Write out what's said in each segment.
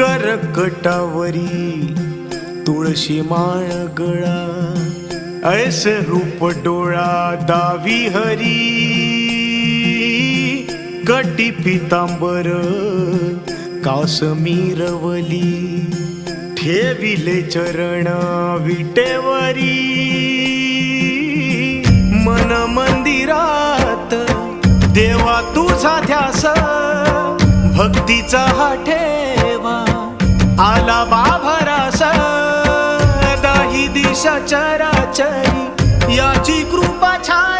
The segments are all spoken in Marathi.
करकटावरी तुळशी माळ गळा ऐस रूप डोळा दावी हरी. कटी पितांबर कासमीरवली ठेविले चरण विटेवरी. मन मंदिरात देवा तुझा ध्यास भक्तीचा हा ठेव आला बाभरास दाही दिशा चराचरी याची कृपा छाया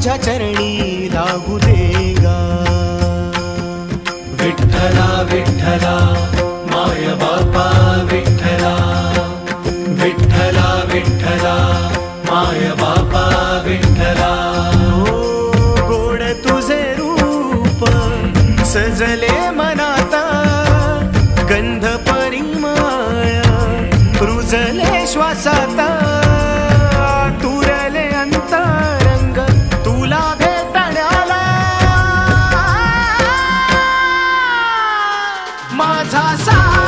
तुझ्या चरणी लागू दे गा विठ्ठला विठ्ठला माय बापा विठ्ठला. विठ्ठला विठ्ठला माय बापा विठ्ठला. गोड तुझे रूप सजले मनात गंध परिमळ रुजले श्वासात. माझा सा